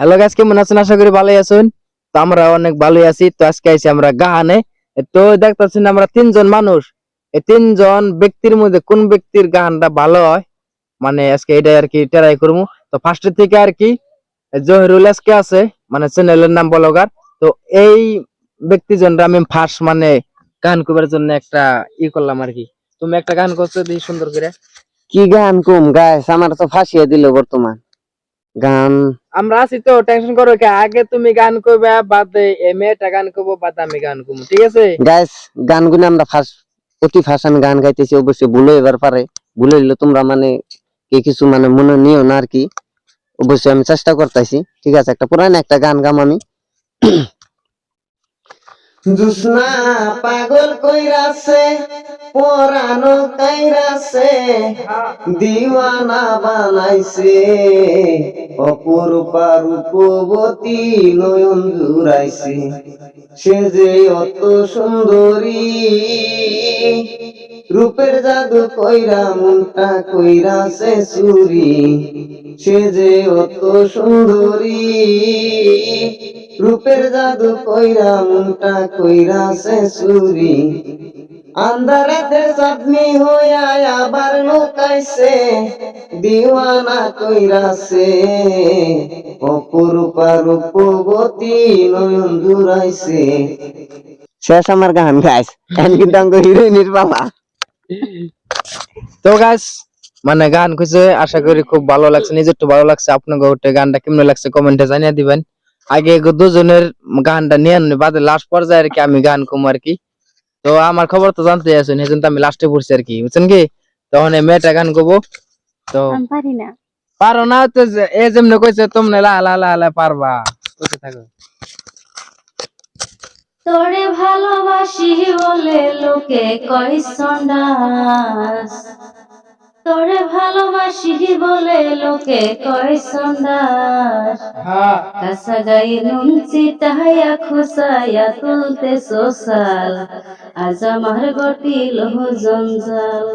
Hello guys কেমন আছেন? আশা করি ভালোই আছেন। তো আমরা অনেক ভালোই আছি। তো আজকে আইছি আমরা গাহানে। তো দেখতেছেন আমরা তিনজন মানুষ। এই তিনজন ব্যক্তির মধ্যে কোন ব্যক্তির গানটা ভালো হয়? মানে আজকে এটা আর কি ট্রাই করব। তো ফার্স্ট থেকে আর কি, জহিরুল আজকে আছে মানে চ্যানেলের নাম বলগার। তো এই ব্যক্তিজনরা আমি ফার্স্ট মানে গান করবার জন্য একটা ই করলাম আর কি। তুমি একটা গান করছ সুন্দর করে। কি গান কম গাইস আমার তো ফাঁসিয়ে দিল বর্তমান। গান। আমরা আছি তো টেনশন করো কে আগে তুমি গান করবে বাদে এ মেয়েটা গান করব বাদে আমি গান করব ঠিক আছে? গাইস গুনে আমরা ফার্স্ট প্রতি ফার্স্ট আমি গান গাইতেছি অবশ্যই ভুলে এবার পারে। ভুলে দিলে তোমরা মানে কে কিছু মানে মনে নিও না আর কি। অবশ্যই আমি চেষ্টা করতেছি ঠিক আছে? একটা পুরান একটা গান গাম আমি। জুসনা পাগল কইরাছে, পরানো কাইরাছে, দিওয়ানা বানাইছে। অপরূপা রূপবতী নয়ন জুড়াইছে। সে যে অত সুন্দরী, রূপের জাদু কইরা, মনটা কইরাছে চুরি সে যে অত সুন্দরী রূপের জাদু কইরা মনটা কইরাছে চুরি। আন্ধারাতে চাঁদনি হইয়া আবার লুকাইছে দিওয়ানা কইরাছে অপরূপা রূপবতী নয়ন জুড়াইছে শেষ আমার গান গাইস এখন কিন্তু আমাকে হিরোইনের পালা তো গাইস মানে গান খুঁজে আশা করি খুব ভালো লাগছে নিজের তো ভালো লাগছে। আপনাকে গানটা কেমন লাগছে কমেন্টে জানিয়ে দিবেন। আগে দুজনের গানটা নিয়ে বাদে লাস্ট পর্যায়ে আর কি আমি গান কম আর কি। তো আমার খবর তো জানতে আছেন তো আমি লাস্টে পড়ছি আর কি বুঝছেন কি? তখন মেয়েটা গান করব তো আমি পারি না। পারো না তো এ যেমনি কইছে তোমনে লা লা লা লা পারবা। কইতে থাকো। তোরে ভালোবাসি বলে লোকে কয় সন্ডাস। তোরে ভালোবাসি বলে লোকে কয় সন্দাস। কাসা গাই নুনচি তাহাইয়া খুসাইয়া তুলতে সোসাল আজ আমার লহ জঞ্জাল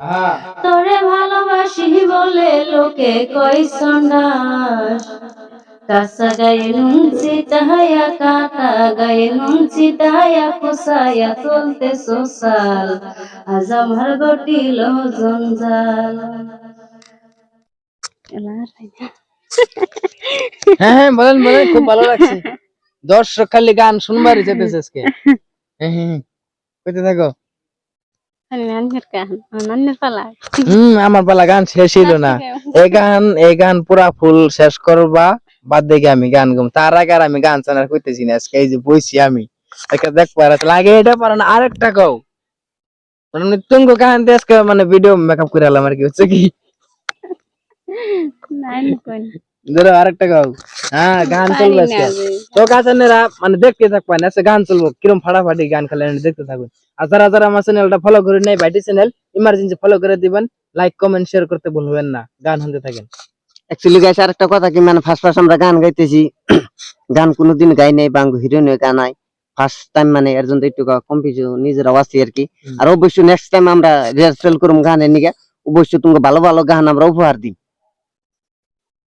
হ্যাঁ। তোরে ভালোবাসি বলে লোকে কয় সন্ন্যাস সোসাল। আজ আমার গটিল জঞ্জাল। হ্যাঁ হ্যাঁ বলেন বলেন, খুব ভালো লাগছে। দর্শক খালি গান শুনবারই যেতেছে আজকে। হ্যাঁ হ্যাঁ হ্যাঁ। কইতে থাকো। হম, আমার পালা গান শেষ ছিল না। এই গান এই গান পুরা ফুল শেষ করবা। বাদ দেখে আমি গান গাম। তার আগে আর আমি গান চানার কইতেছি না আজকে এই যে বইছি আমি। একটা দেখ পারা লাগে এটা পারো না আরেকটা কও। মানে তুমি গান দিয়ে আজকে মানে ভিডিও মেকআপ করে আলাম আর কি হচ্ছে কি? ধরো আরেকটা গাও হ্যাঁ গান চলবে আজকে। তো গাছানেরা মানে দেখতে থাকবেন আজকে গান চলবো। কিরম ফাটাফাটি গান খেলে দেখতে থাকুন। আর যারা যারা আমার চ্যানেলটা ফলো করে নেই বাইটি চ্যানেল ইমার্জেন্সি ফলো করে দিবেন। লাইক কমেন্ট শেয়ার করতে ভুলবেন না। গান শুনতে থাকেন। অ্যাকচুয়ালি গাইস আর একটা কথা কি মানে ফার্স্ট ফার্স্ট আমরা গান গাইতেছি। গান কোনোদিন গাই নাই বাঙ্গু হিরোইন গানাই ফার্স্ট টাইম মানে এর জন্য একটু কম্পিটিশন নিজেরাও আছি আর কি। আর অবশ্যই নেক্সট টাইম আমরা রিহার্সাল করুম গানের নিগে অবশ্যই তুমি ভালো ভালো গান আমরা উপহার দিই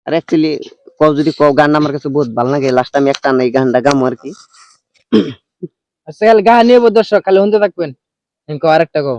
আর অ্যাকচুয়ালি কও যদি কও গান আমার কাছে বহুত ভালো লাগে। লাস্ট টাইম একটা নাই গানটা গামো আর কি। আচ্ছা গান নিয়ে দর্শক খালি শুনতে থাকবেন। ইনকো আরেকটা কও।